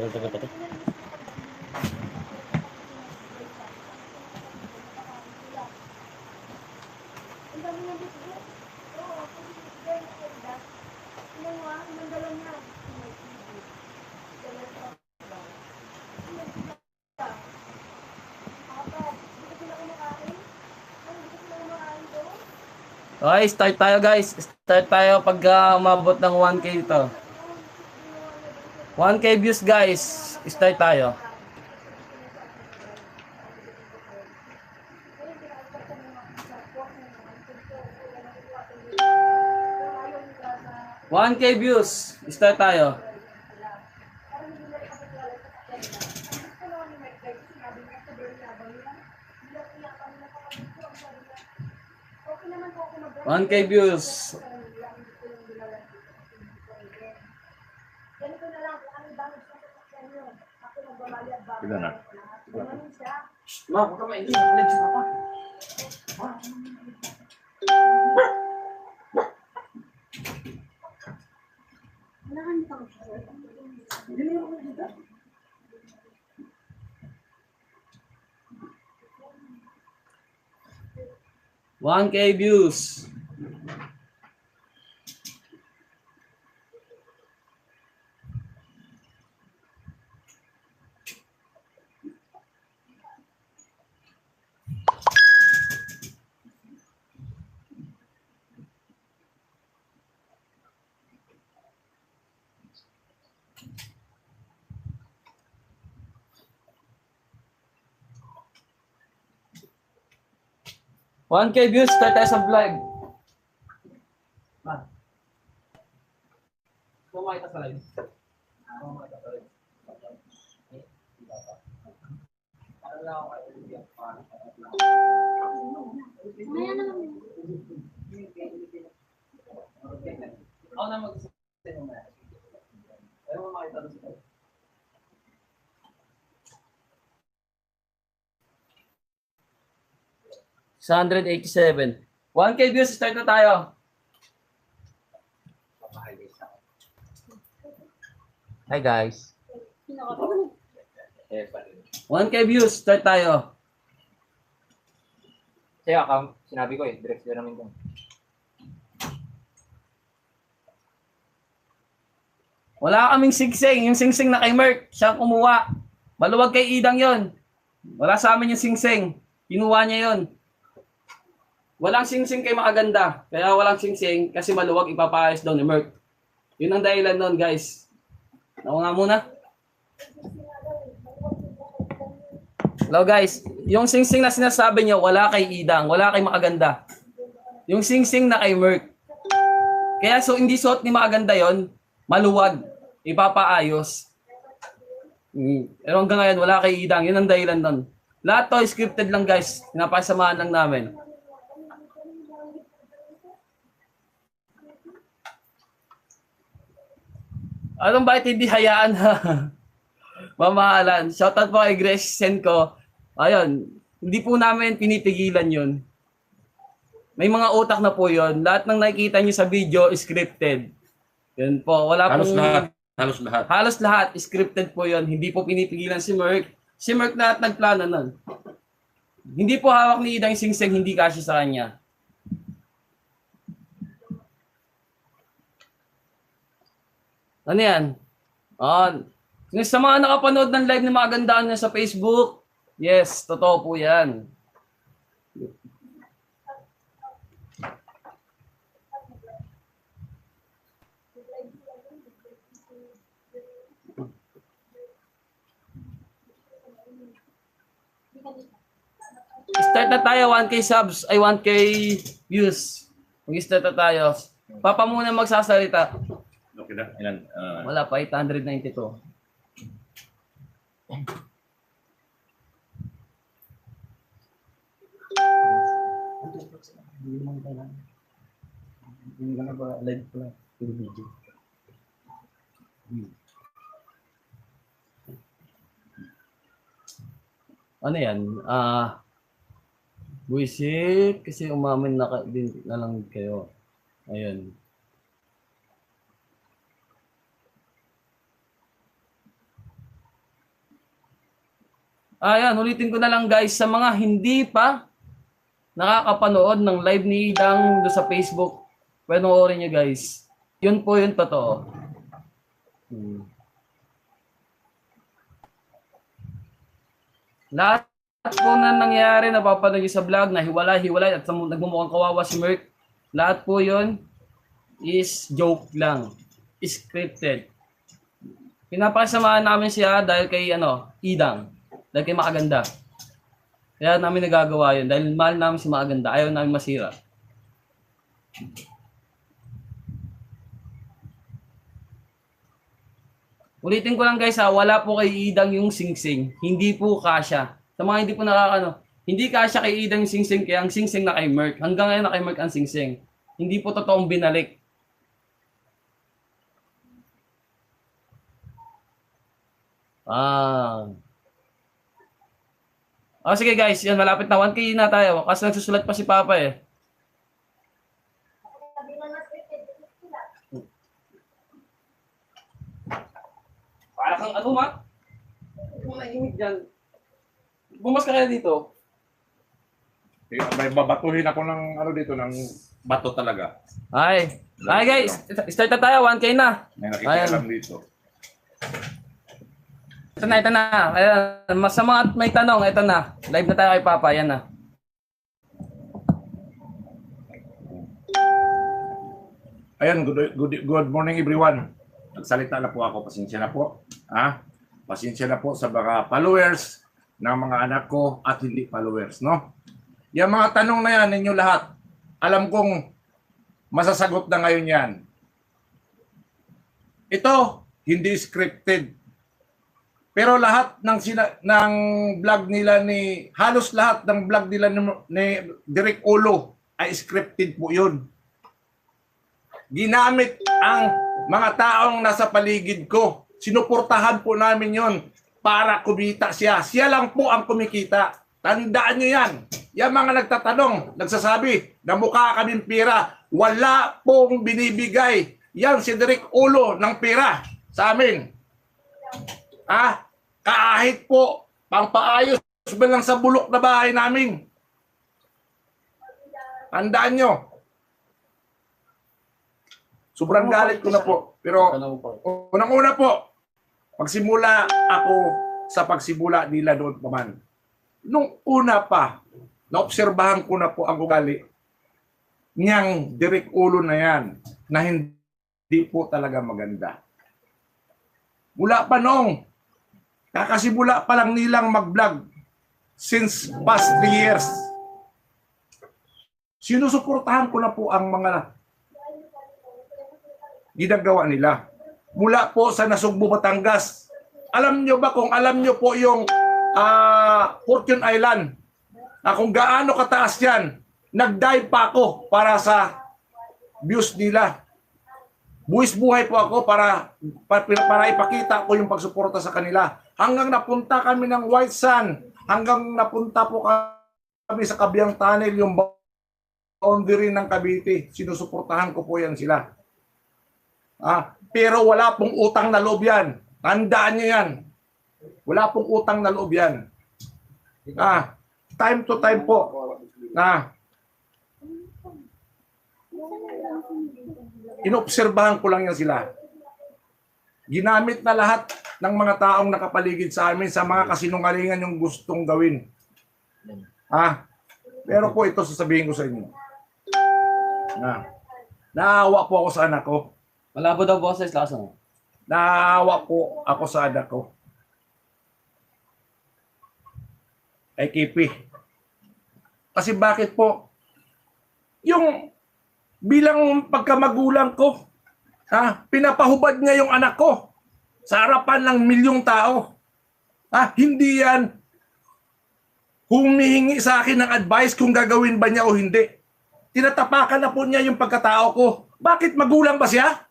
Tagal-tagal pa to. Okay, start tayo guys. Start tayo pag uh, umabot ng 1k ito. 1k views guys. Start tayo. One K views. Start tayo. One K views. Ilan na? Ma, huwag ka maingay. Legs na pa. One K views. One K views, start tayo sa vlog. 687. 1K views, start na tayo. Hi guys. 1K views, start tayo. Kaya ka, sinabi ko eh, direct namin ko. Wala kaming singsing. Yung singsing na kay Merck, siya kumuha. Maluwag kay Idang yon. Wala sa amin yung singsing. Kinuha niya yon. Walang singsing kay makaganda. Kaya walang singsing kasi maluwag ipapaayos daw ni Merck. Yun ang dahilan nun, guys. Ako nga muna. Hello guys, yung singsing na sinasabi niyo wala kay Idang, wala kay Makaganda. Yung singsing na kay Merck. Kaya so hindi suot ni Makaganda yon, maluwag, ipapaayos. Mm. Pero hanggang ngayon, wala kay Idang. Yun ang dahilan nun. Lahat to scripted lang guys. Pinapasamahan lang namin. Anong bakit hindi hayaan ha? Mamahalan. Shoutout po kay Grace Senko. Ayun, hindi po namin pinipigilan yun. May mga utak na po yun. Lahat ng nakikita nyo sa video scripted. Yun po. Wala Halos pong- lahat. Halos lahat. Halos lahat, scripted po yon. Hindi po pinipigilan si Merck. Si Merck lahat nagplano nun. Hindi po hawak ni Idang Singseng, hindi kasi sa kanya. Ano yan? On. Sa mga nakapanood ng live na magandaan niya sa Facebook, yes, totoo po yan. Start na tayo, 1K subs, ay 1K views. Mag-start na tayo. Papa muna magsasalita. Na. Ilan? Ah, Wala pa, 892. Hindi ka na ba live pala yung video? Ano yan? Ah, buisit kasi umamin na ka- din na lang kayo. Ayun. Ayan, ulitin ko na lang guys, sa mga hindi pa nakakapanood ng live ni Idang do sa Facebook, panoorin nyo guys. Yun po yung totoo. Lahat po na nangyari, napapanood nyo sa vlog, na hiwalay-hiwalay at nagmumukhang kawawa si Merck, lahat po yun is joke lang. Scripted. Pinapasamahan namin siya dahil kay ano, Idang. Dahil kay Makaganda. Kaya namin nagagawa yun. Dahil mahal namin si Makaganda. Ayaw namin masira. Ulitin ko lang guys ha, wala po kay Idang yung singsing. Hindi po kasya. Sa mga hindi po nakakano, hindi kasya kay Idang yung singsing kaya ang singsing na kay Merck. Hanggang ngayon na kay Merck ang singsing. Hindi po totoong binalik. Ah. Oh, sige guys, yan malapit na 1K na tayo. Kasi nagsusulat pa si Papa eh. Para kang ano, mo nahimik dyan. Bumas ka kaya dito. Eh, May babatuhin ako ng ano dito, ng bato talaga. Ay. Ay guys, start na tayo. 1K na. May nakikialam dito. Ito na, ito na. Ayan, mas sa mga may tanong, ito na. Live na tayo kay Papa. Yan na. Ayan, good, good, good morning everyone. Nagsalita na po ako, pasensya na po. Ha? Pasensya na po sa mga followers ng mga anak ko at hindi followers, no? Yung mga tanong na yan ninyo lahat, alam kong masasagot na ngayon yan. Ito, hindi scripted. Pero lahat ng sina, ng vlog nila ni halos lahat ng vlog nila ni, ni Direk Ulo ay scripted po 'yun ginamit ang mga taong nasa paligid ko. Sinuportahan po namin yon para kumita siya. Siya lang po ang kumikita. Tandaan nyo yan. Yan mga nagtatanong, nagsasabi na mukha kaming pera. Wala pong binibigay. Yan si Derek Ulo ng pera sa amin. Ah, kahit po pampaayos ba lang sa bulok na bahay namin. Tandaan nyo, Sobrang galit ko na po. Pero po. unang-una po, pagsimula ako sa pagsimula nila doon pa man. Nung una pa, naobserbahan ko na po ang ugali niyang direct ulo na yan na hindi po talaga maganda. Mula pa noong, kakasimula pa lang nilang mag-vlog since past three years. Sinusuportahan ko na po ang mga ginagawa nila. Mula po sa Nasugbu, Batangas. Alam nyo ba kung alam nyo po yung ah, Fortune Island na kung gaano kataas yan, nag-dive pa ako para sa views nila. Buwis buhay po ako para, para, para ipakita ko yung pagsuporta sa kanila. Hanggang napunta kami ng White Sun, hanggang napunta po kami sa Kabyang Tunnel, yung boundary ng Cavite. Sinusuportahan ko po yan sila. Ah, pero wala pong utang na loob yan. Tandaan nyo yan. Wala pong utang na loob yan. Ah, time to time po. Na inobserbahan ko lang yan sila. Ginamit na lahat ng mga taong nakapaligid sa amin sa mga kasinungalingan yung gustong gawin. Ah, pero po ito sasabihin ko sa inyo. Na, naawa po ako sa anak ko. Malabo daw boses, lakas mo. Naawa po ako sa anak ko. Kay Kipi. Kasi bakit po? Yung bilang pagkamagulang ko, ha, pinapahubad niya yung anak ko sa harapan ng milyong tao. Ha, hindi yan humihingi sa akin ng advice kung gagawin ba niya o hindi. Tinatapakan na po niya yung pagkatao ko. Bakit magulang ba siya?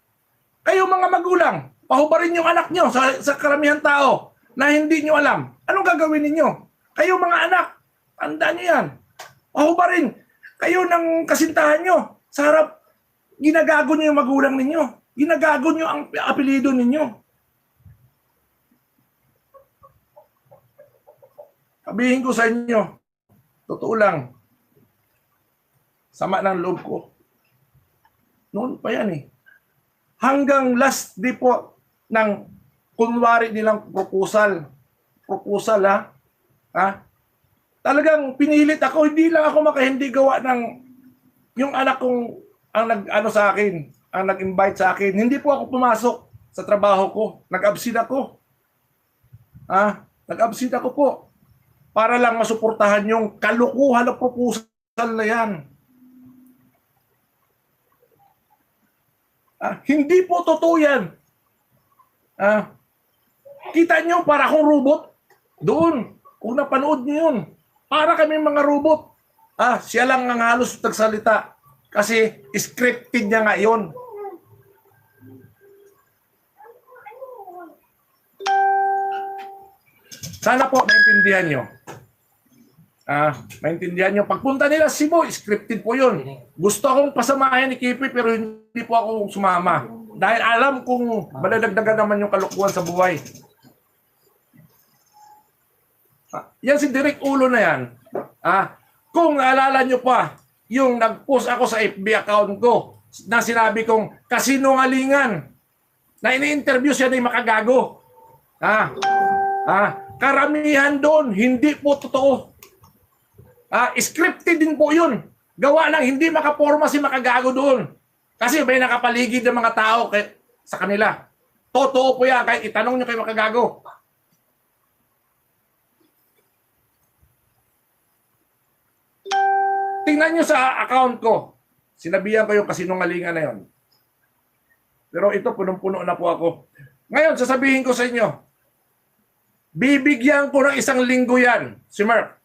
Kayo mga magulang, pahubarin yung anak nyo sa, sa karamihan tao na hindi nyo alam. Anong gagawin ninyo? Kayo mga anak, tandaan nyo yan. Pahubarin. Kayo ng kasintahan nyo. Sa harap, ginagago nyo yung magulang ninyo. Ginagago nyo ang apelido ninyo. Sabihin ko sa inyo, totoo lang, sama ng loob ko. Noon pa yan eh. Hanggang last day po ng kunwari nilang proposal, proposal ha, ha, talagang pinilit ako, hindi lang ako makahindi gawa ng yung anak kong ang nag ano sa akin, ang nag-invite sa akin. Hindi po ako pumasok sa trabaho ko. Nag-absent ako. Ah, nag-absent ako po para lang masuportahan yung kalukuhan na proposal na yan. Ah, hindi po totoo yan. Ah, kita nyo para akong robot? Doon, kung napanood nyo yun, para kami mga robot. Ah, siya lang ang halos nagsalita. Kasi scripted niya nga yun. Sana po maintindihan nyo. Ah, maintindihan nyo. Pagpunta nila Cebu, scripted po yun. Gusto akong pasamahin ni Kipi pero hindi po ako sumama. Dahil alam kong madadagdagan naman yung kalukuhan sa buhay. Ah, yan si Direk Ulo na yan. Ah, kung naalala nyo pa, yung nag-post ako sa FB account ko na sinabi kong kasinungalingan na ini-interview siya ni Makagago. Ah, ah, karamihan doon, hindi po totoo. Ah, scripted din po yun. Gawa lang, hindi makaporma si Makagago doon. Kasi may nakapaligid ng mga tao kay, sa kanila. Totoo po yan, kahit itanong nyo kay Makagago. Tingnan nyo sa account ko. Sinabihan ko yung kasinungalingan na yon. Pero ito, punong-puno na po ako. Ngayon, sasabihin ko sa inyo, bibigyan ko ng isang linggo yan, si Mark.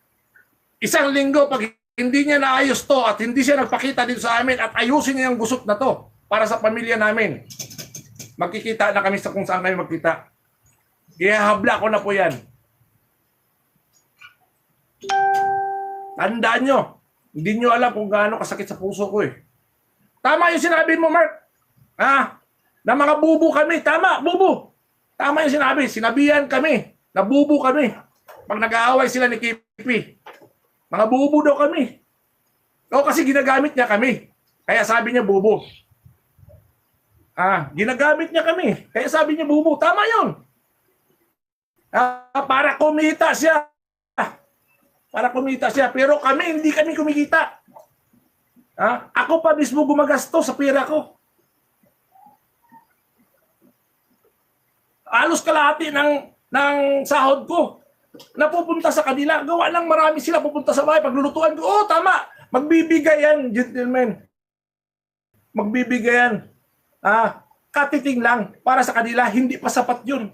Isang linggo, pag hindi niya naayos to at hindi siya nagpakita dito sa amin at ayusin niya yung gusot na to para sa pamilya namin, magkikita na kami sa kung saan kami magkita. Ihahabla ko na po yan. Tandaan nyo, hindi nyo alam kung gaano kasakit sa puso ko eh. Tama yung sinabi mo, Mark. Ha? Na mga bubo kami. Tama, bubo. Tama yung sinabi. Sinabihan kami. Na bubo kami. Pag nag-aaway sila ni Kipi. Mga bubo daw kami. O kasi ginagamit niya kami. Kaya sabi niya bubo. Ah, ginagamit niya kami. Kaya sabi niya bubo. Tama yun. Ah, para kumita siya. Para kumita siya. Pero kami, hindi kami kumikita. Ha? Ako pa mismo gumagasto sa pera ko. Alos kalahati ng, ng sahod ko napupunta sa kanila. Gawa lang marami sila pupunta sa bahay. Paglulutuan ko, oh tama, magbibigay yan, gentlemen. Magbibigay yan. Ah, katiting lang para sa kanila, hindi pa sapat yun.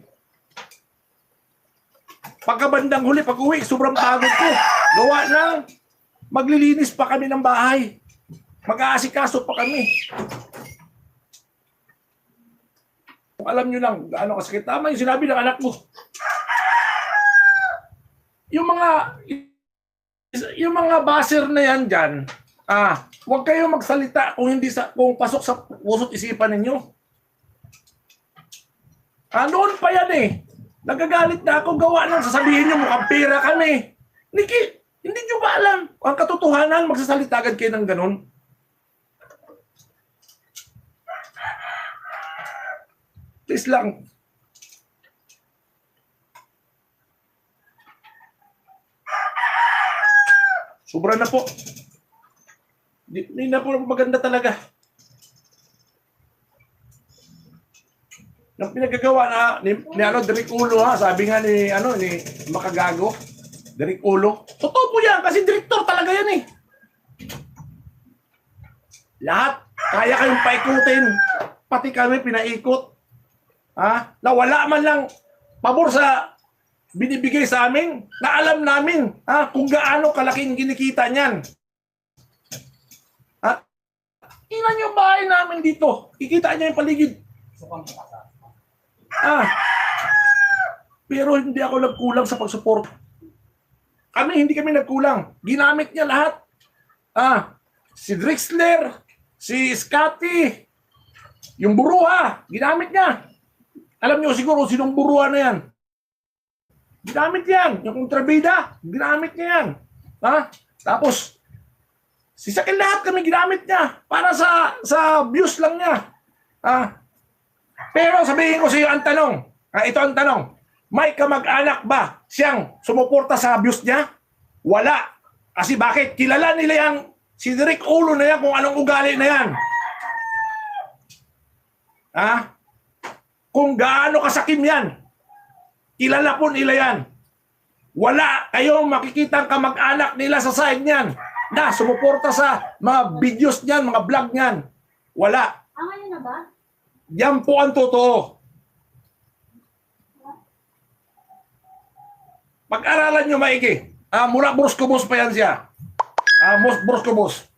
Pagkabandang huli, pag uwi, sobrang pagod ko. Gawa lang, maglilinis pa kami ng bahay. Mag-aasikaso pa kami. Alam nyo lang, gaano kasakit. Tama yung sinabi ng anak mo. Yung mga, yung mga baser na yan dyan, ah, huwag kayo magsalita kung hindi sa, kung pasok sa puso't isipan ninyo. Ah, noon pa yan eh. Nagagalit na ako, gawa lang, sasabihin nyo mukhang pera kami. Niki, hindi nyo ba alam? Ang katotohanan, magsasalita agad kayo ng ganun. Please lang. Sobra na po. Hindi na po maganda talaga. Nang pinagagawa na ni, ni ano, Derek Ulo ha, sabi nga ni, ano, ni Makagago, Derek Ulo. Totoo po yan, kasi direktor talaga yan eh. Lahat, kaya kayong paikutin. Pati kami pinaikot. Ha? Na wala man lang pabor sa binibigay sa amin na alam namin ha, kung gaano kalaking ginikita niyan. Ha? Tingnan yung bahay namin dito. Ikita niyo yung paligid. Ah. Pero hindi ako nagkulang sa pagsupport. Kami, hindi kami nagkulang. Ginamit niya lahat. Ah, si Drexler, si Scotty, yung buruha, ginamit niya. Alam niyo siguro sinong buruha na yan. Ginamit yan. Yung kontrabida, ginamit niya yan. Ha? Tapos, si Sakil lahat kami ginamit niya para sa sa views lang niya. Ha? Pero sabihin ko sa iyo ang tanong. Ah, ito ang tanong. May kamag-anak ba siyang sumuporta sa views niya? Wala. Kasi bakit? Kilala nila yang si Derek Ulo na yan kung anong ugali na yan. Ha? Kung gaano kasakim yan. Kilala po nila yan. Wala kayong makikita kamag-anak nila sa side niyan na sumuporta sa mga videos niyan, mga vlog niyan. Wala. Ah, na ba? Yan po ang totoo. Pag-aralan nyo maigi. Ah, mula Bruskobos pa yan siya. Ah, Bruskobos.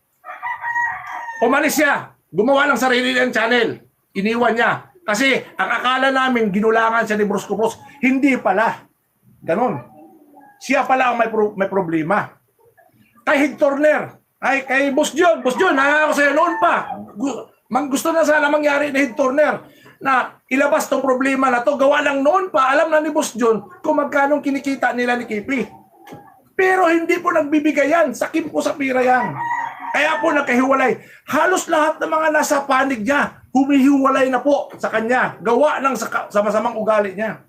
Umalis siya. Gumawa ng sarili niyang channel. Iniwan niya. Kasi ang akala namin ginulangan siya ni Bruskobos. Hindi pala. Ganon. Siya pala ang may, pro- may problema. Kay Hig Turner. Ay, kay Boss John. Boss John, sa'yo noon pa. Mang gusto na sana mangyari ni Hig Turner na ilabas tong problema na to. Gawa lang noon pa. Alam na ni Boss John kung magkano kinikita nila ni Kipi. Pero hindi po nagbibigay yan. Sakim po sa pira yan. Kaya po nagkahiwalay. Halos lahat ng mga nasa panig niya, humihiwalay na po sa kanya. Gawa ng sa, sa masamang ugali niya.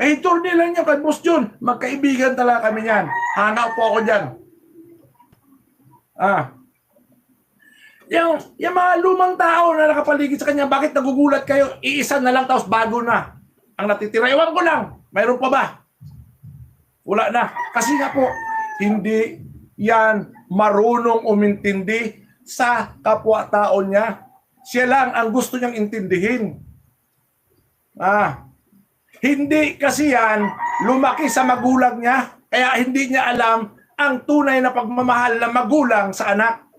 Kay Turner lang niya, kay Boss John, magkaibigan talaga kami niyan. Hanap po ako dyan. Ah, yung, yung mga lumang tao na nakapaligid sa kanya, bakit nagugulat kayo? Iisa na lang tapos bago na. Ang natitira, ewan ko lang, mayroon pa ba? Wala na. Kasi nga po, hindi yan marunong umintindi sa kapwa-tao niya. Siya lang ang gusto niyang intindihin. Ah, hindi kasi yan lumaki sa magulang niya, kaya hindi niya alam ang tunay na pagmamahal ng magulang sa anak.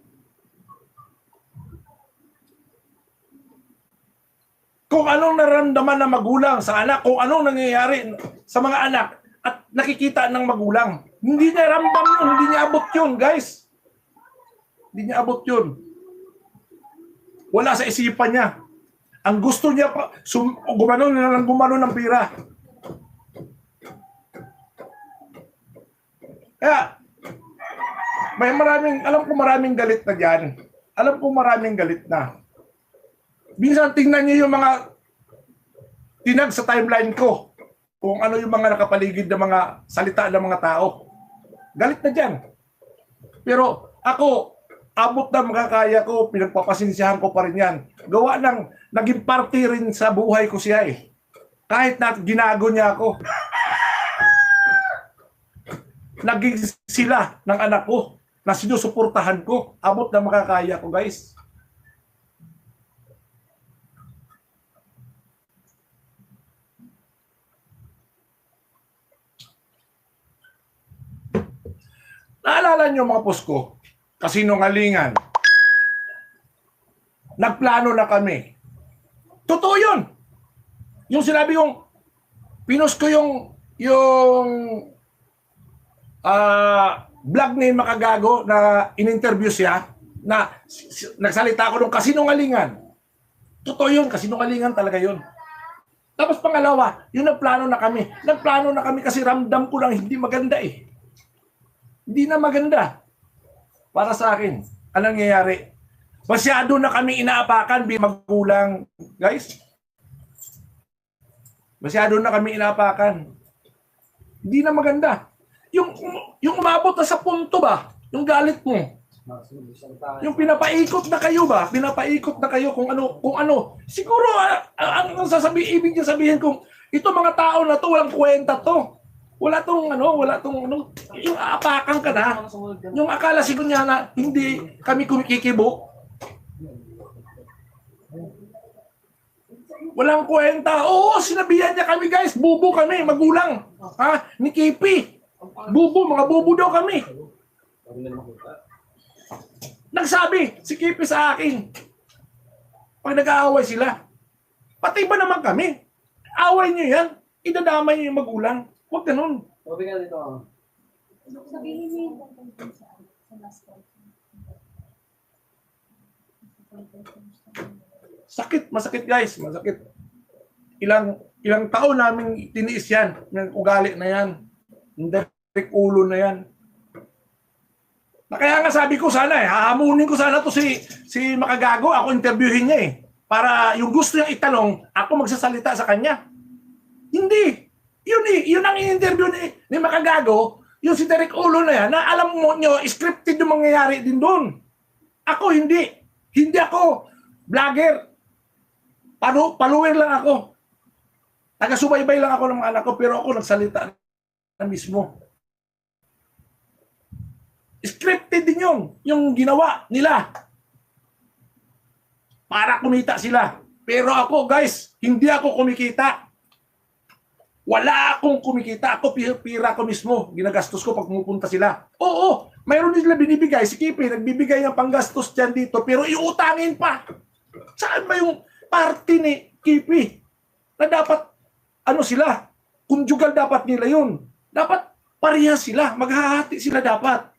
Kung anong naramdaman ng magulang sa anak, kung anong nangyayari sa mga anak at nakikita ng magulang. Hindi niya ramdam yun, hindi niya abot yun, guys. Hindi niya abot yun. Wala sa isipan niya. Ang gusto niya pa, sum, gumano na lang gumano ng pira. Kaya, may maraming, alam ko maraming galit na dyan. Alam ko maraming galit na. Minsan tingnan niyo yung mga tinag sa timeline ko. Kung ano yung mga nakapaligid ng mga salita ng mga tao. Galit na dyan. Pero ako, abot na makakaya ko, pinagpapasinsiyahan ko pa rin yan. Gawa ng, naging party rin sa buhay ko siya eh. Kahit na ginago niya ako. Naging sila ng anak ko na sinusuportahan ko. Abot na makakaya ko guys. Naalala niyo mga posko, kasinungalingan. Nagplano na kami. Totoo yun. Yung sinabi kong, pinos ko yung, yung, ah, vlog ni Makagago na in-interview siya, na nagsalita ako ng kasinungalingan. Totoo yun, kasinungalingan talaga yun. Tapos pangalawa, yung nagplano na kami. Nagplano na kami kasi ramdam ko lang hindi maganda eh. Hindi na maganda. Para sa akin, anong nangyayari? Masyado na kami inaapakan magulang. Guys, masyado na kami inaapakan. Hindi na maganda. Yung, yung umabot na sa punto ba? Yung galit mo. Yung pinapaikot na kayo ba? Pinapaikot na kayo kung ano, kung ano. Siguro, ah, ah, ang sasabihin, ibig niya sabihin kung ito mga tao na to, walang kwenta to. Wala tong ano, wala tong ano, yung aapakan ka na. Yung akala siguro niya na hindi kami kumikikibo. Walang kwenta. Oo, sinabihan niya kami guys, bubo kami, magulang. Ha? Ni Kipi. Bubo, mga bubo daw kami. Nagsabi si Kipi sa akin. Pag nag-aaway sila. Pati ba naman kami? Away niyo yan. Idadamay niyo yung magulang. Huwag ganun. Sabi nga dito, ah. Sabihin niyo yung tungkol sa, sa last. Sakit, masakit guys, masakit. Ilang Ilang taon namin tiniis yan. Yung ugali na yan. Yung direct ulo na yan. Na kaya nga sabi ko sana eh, hahamunin ko sana to si si Makagago, ako interviewin niya eh. Para yung gusto niyang itanong, ako magsasalita sa kanya. Hindi. Yun eh, yun ang interview ni, ni Makagago, yung si Derek Ulo na yan, na alam mo nyo, scripted yung mangyayari din doon. Ako hindi. Hindi ako vlogger. Palu, paluwer lang ako. Taga-subaybay lang ako ng mga anak ko, pero ako nagsalita na mismo. Scripted din yung, yung ginawa nila. Para kumita sila. Pero ako, guys, hindi ako kumikita. Wala akong kumikita. Ako, pi- pira ko mismo. Ginagastos ko pag pumupunta sila. Oo, mayroon din sila binibigay. Si Kipi, nagbibigay ng panggastos dyan dito, pero iutangin pa. Saan ba yung party ni Kipi? Na dapat, ano sila? Conjugal dapat nila yun. Dapat parehas sila. Maghahati sila dapat.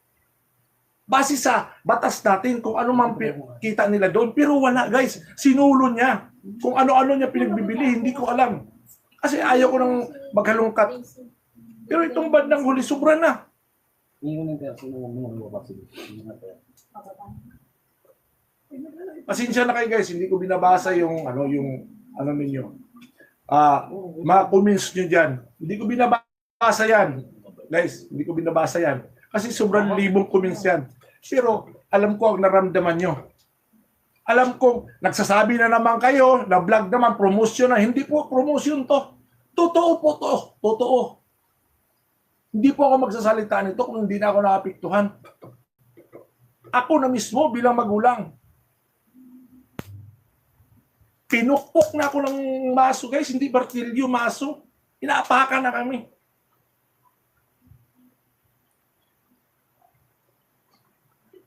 Base sa batas natin kung ano man kita nila doon. Pero wala guys. Sinulo niya. Kung ano-ano niya pinagbibili, hindi ko alam. Kasi ayaw ko nang maghalungkat. Pero itong bandang huli, sobra na. Pasensya na kayo guys, hindi ko binabasa yung ano yung ano ninyo. Ah, mga comments niyo diyan. Hindi ko binabasa yan. Guys, hindi ko binabasa yan. Kasi sobrang libong comments yan. Pero alam ko ang naramdaman nyo. Alam ko, nagsasabi na naman kayo, na vlog naman, promotion na. Hindi po promotion to. Totoo po to. Totoo. Hindi po ako magsasalita nito kung hindi na ako naapektuhan. Ako na mismo bilang magulang. Pinukpok na ako ng maso, guys. Hindi bartilyo, maso. Inaapakan na kami.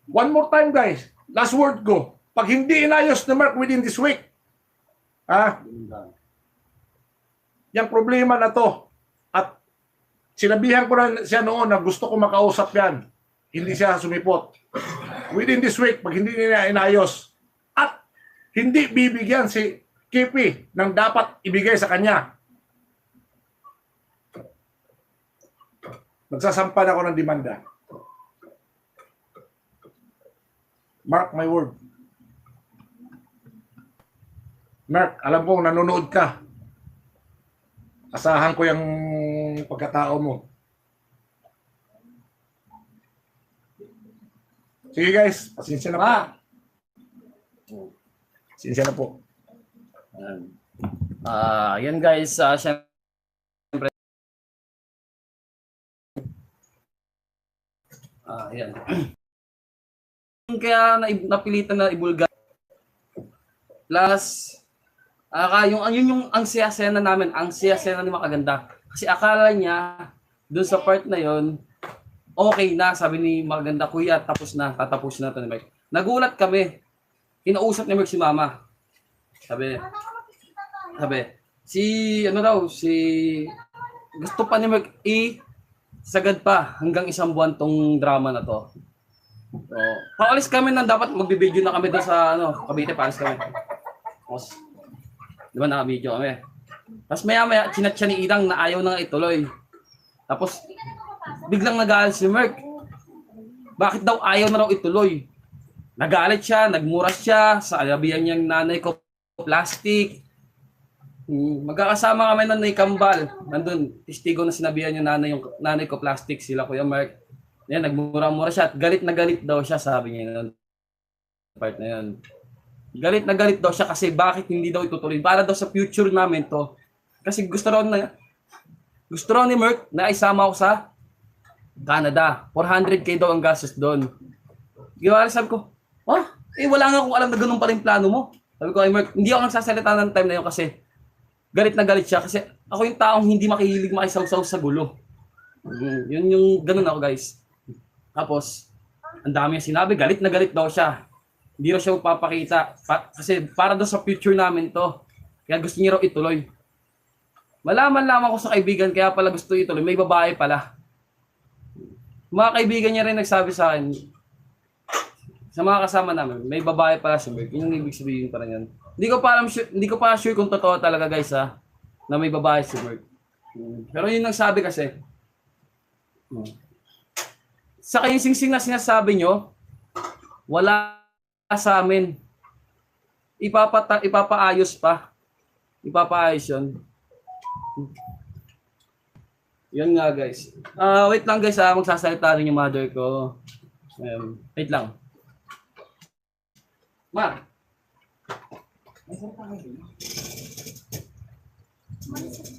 One more time, guys. Last word ko. Pag hindi inayos na Mark within this week, ha? Yung problema na to, at sinabihan ko na siya noon na gusto ko makausap yan. Hindi siya sumipot. Within this week, pag hindi niya inayos, at hindi bibigyan si Kipi ng dapat ibigay sa kanya. Magsasampan ako ng demanda. Mark my word. Mark, alam ko nanonood ka. Asahan ko yung pagkatao mo. Sige guys, pasensya na po. Ah, Pasensya na po. Ayan. Ah, yan guys, ah, syempre. Ah, yan. Kaya na, napilitan na ibulga. Plus, ah, yung, yun yung ang siyasena namin, ang siyasena ni Makaganda. Kasi akala niya, dun sa part na yon okay na, sabi ni Maganda, kuya, tapos na, tatapos na to ni Mike. Nagulat kami. Kinausap ni Mike si Mama. Sabi, sabi, si, ano daw, si, gusto pa ni Mark i sagad pa hanggang isang buwan tong drama na to. So, paalis kami na dapat magbibideo na kami doon sa, ano, Cavite, paalis kami. Tapos, di ba, naka-video kami. Tapos maya maya, chinat siya ni Idang na ayaw na ituloy. Tapos, biglang nagalit si Merk. Bakit daw ayaw na raw ituloy? Nagalit siya, nagmura siya, sa alabihan niyang nanay ko plastic. Hmm, magkakasama kami ng Nay Kambal. Nandun, testigo na sinabihan yung nanay, yung nanay ko plastic sila, Kuya Mark. Yan, nagmura-mura siya at galit na galit daw siya, sabi niya yun. Part na yun. Galit na galit daw siya kasi bakit hindi daw itutuloy. Para daw sa future namin to. Kasi gusto raw na, gusto raw ni Merck na isama ako sa Canada. 400k daw ang gastos doon. Giwala sabi ko, ah, eh wala nga akong alam na ganun pala yung plano mo. Sabi ko kay Mark, hindi ako nagsasalita ng time na yun kasi galit na galit siya kasi ako yung taong hindi makihilig makisawsaw sa gulo. Mm, yun yung ganun ako guys. Tapos, ang dami niya sinabi, galit na galit daw siya. Hindi raw siya magpapakita pa- kasi para daw sa future namin to. Kaya gusto niya raw ituloy. Malaman lamang ko sa kaibigan kaya pala gusto ituloy. May babae pala. Mga kaibigan niya rin nagsabi sa akin, sa mga kasama namin, may babae pala si Merck. Yun yung ibig sabihin pa rin yun. Hindi ko pa sure, hindi ko pa sure kung totoo talaga guys ha. na may babae si. Hmm. Pero yun ang sabi kasi. Hmm. Sa kayong singsing na sinasabi nyo, wala sa amin. Ipapata, ipapaayos pa. Ipapaayos yun. Yan nga guys. Ah, wait lang guys ah, magsasalita rin yung mother ko. Um, wait lang. Ma. Ka.